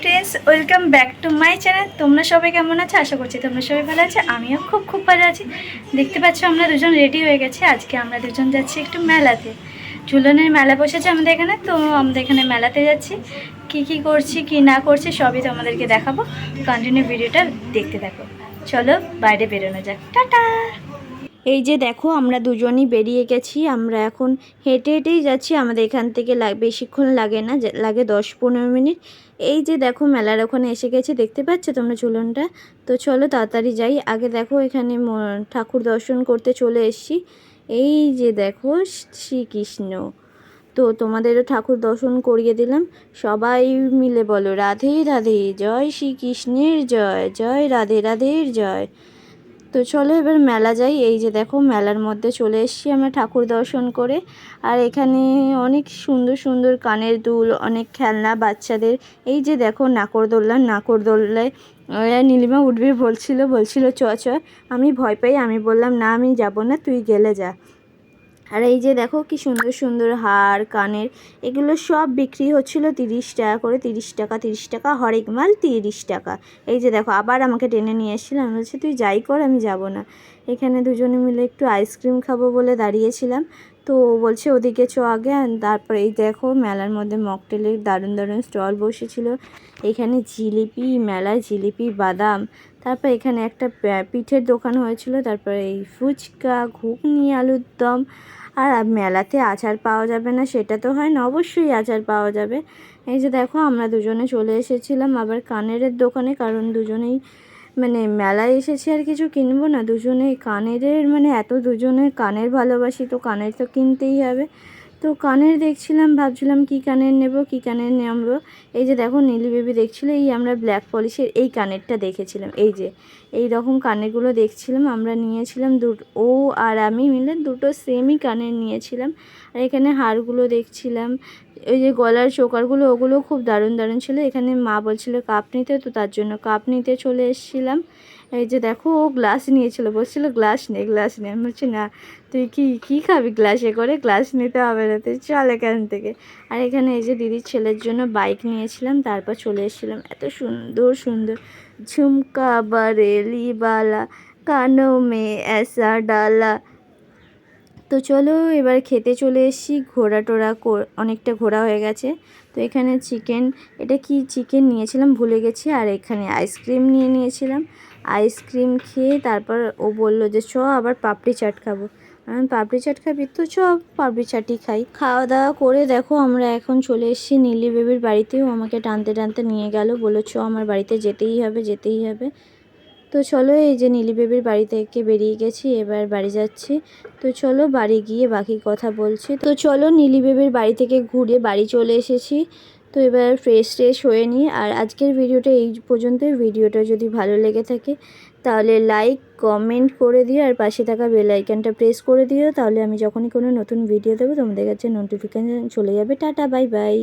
Friends welcome back to my channel তোমরা সবাই কেমন আছো? আশা করছি তোমরা সবাই ভালো আছো। আমিও খুব খুব ভালো আছি। দেখতে পাচ্ছ, আমরা দুজন রেডি হয়ে গেছি। আজকে আমরা দুজন যাচ্ছি একটু মেলাতে। ঝুলনের মেলা বসেছে আমাদের এখানে। তো আমাদের এখানে মেলাতে যাচ্ছি। কি কি করছি, কি না করছি, সবই তোমাদেরকে দেখাবো। কন্টিনিউ ভিডিওটা দেখতে থাকো। চলো বাইরে বেরোনো যাক। টাটা! এই যে দেখো, আমরা দুজনই বেরিয়ে গেছি। আমরা এখন হেঁটে হেঁটেই যাচ্ছি। আমাদের এখান থেকে বেশিক্ষণ লাগে না লাগে দশ পনেরো মিনিট। এই যে দেখো, মেলার ওখানে এসে গেছে। দেখতে পাচ্ছ তোমরা চুলনটা? তো চলো তাড়াতাড়ি যাই। আগে দেখো, এখানে ঠাকুর দর্শন করতে চলে এসেছি। এই যে দেখো, শ্রীকৃষ্ণ। তো তোমাদেরও ঠাকুর দর্শন করিয়ে দিলাম। সবাই মিলে বলো, রাধে রাধে, জয় শ্রীকৃষ্ণের জয় জয় রাধে রাধের জয়। তো চলো এবার মেলা যাই। এই যে দেখো মেলার মধ্যে চলে এসছি আমরা ঠাকুর দর্শন করে। আর এখানে অনেক সুন্দর সুন্দর কানের দুল, অনেক খেলনা বাচ্চাদের। এই যে দেখো নাকরদোল্লা, নাকরদোল্লায় নীলিমা উঠবে বলছিল বলছিল, চ চ। আমি ভয় পাই, আমি বললাম, না, আমি যাব না, তুই গেলে যা। আর এই যে দেখো কি সুন্দর সুন্দর হার, কানের, এগুলো সব বিক্রি হচ্ছিল তিরিশ টাকা করে, তিরিশ টাকা তিরিশ টাকা, হরেক মাল তিরিশ টাকা। এই যে দেখো, আবার আমাকে টেনে নিয়ে এসেছিলাম বলছে, তুই যাই কর, আমি যাব না। এখানে দুজনে মিলে একটু আইসক্রিম খাব বলে দাঁড়িয়েছিলাম। তো বলছে, ওদিকে চ আগে। তারপরে এই দেখো, মেলার মধ্যে মকটেলের দারুণ দারুণ স্টল বসেছিল। এখানে জিলিপি, মেলায় জিলিপি, বাদাম। তারপর এখানে একটা পিঠের দোকান হয়েছিল। তারপরে এই ফুচকা, ঘুগনি, আলুর দম। আর মেলাতে আচার পাওয়া যাবে না, সেটা তো হয় না, অবশ্যই আচার পাওয়া যাবে। এই যে দেখো, আমরা দুজনে চলে এসেছিলাম আবার কানের দোকানে, কারণ দুজনেই মানে মেলায় এসেছি আর কিছু কিনবো না দুজনে কানের মানে এত দুজনে কানের ভালোবাসি তো কানের তো কিনতেই হবে। তো কানের দেখছিলাম, ভাবছিলাম কি কানের নেব, কি কানের নেব। এই যে দেখো নীলি বেবি দেখছিল, এই আমরা ব্ল্যাক পলিশের এই কানেরটা দেখেছিলাম, এই যে। এই রকম কানেরগুলো দেখছিলাম, আমরা নিয়েছিলাম দুটো, ও আর আমি মিলে দুটো সেমই কানের নিয়েছিলাম। আর এখানে হারগুলো দেখছিলাম ওই যে গলার চোকারগুলো, ওগুলো খুব দারুণ দারুণ ছিল। এখানে মা বলছিল, কাপ নিতে? তো তার জন্য কাপ নিতে চলে এসেছিলাম। এই যে দেখো, ও গ্লাস নিয়েছিল। বলছিল, গ্লাস নে গ্লাস নে। আমি বলছি, না, তুই কি, কী খাবি গ্লাসে করে? গ্লাস নিতে হবে না, তুই চল এখান থেকে। আর এখানে এই যে দিদির ছেলের জন্য বাইক নিয়েছিলাম, তারপর চলে এসেছিলাম। এত সুন্দর সুন্দর ঝুমকা, বারেলি বালা, কানো মে, এসা ডালা। তো চলো এবার খেতে চলে এসেছি। ঘোরা টোরা অনেকটা ঘোরা হয়ে গেছে। তো এখানে চিকেন, এটা কি চিকেন নিয়েছিলাম ভুলে গেছি। আর এখানে আইসক্রিম নিয়ে নিয়েছিলাম। আইসক্রিম খেয়ে তারপর ও বলল যে, চ, আবার পাপড়ি চাট খাব। আমি পাপড়ি চাট খাবি তো? চ, পাপড়ি চাটই খাই। খাওয়া দাওয়া করে দেখো, আমরা এখন চলে এসেছি নীলি বেবির বাড়িতেও। আমাকে টানতে টানতে নিয়ে গেল। বলল, চ, আমার বাড়িতে যেতেই হবে যেতেই হবে। তো চলো এই যে নীলি বেবির বাড়ি থেকে বেরিয়ে গেছি, এবার বাড়ি যাচ্ছি। তো চলো বাড়ি গিয়ে বাকি কথা বলছি। তো চলো নীলি বেবির বাড়ি থেকে ঘুরে বাড়ি চলে এসেছি। তো এবার ফ্রেশ ট্রেশ হয়ে নিই। আর আজকের ভিডিওটা এই পর্যন্তই। ভিডিওটা যদি ভালো লেগে থাকে, তাহলে লাইক কমেন্ট করে দিও। আর পাশে থাকা বেল আইকনটা প্রেস করে দিও। তাহলে আমি যখনই কোনো নতুন ভিডিও দেবো, তোমাদের কাছে নোটিফিকেশান চলে যাবে। Tata bye bye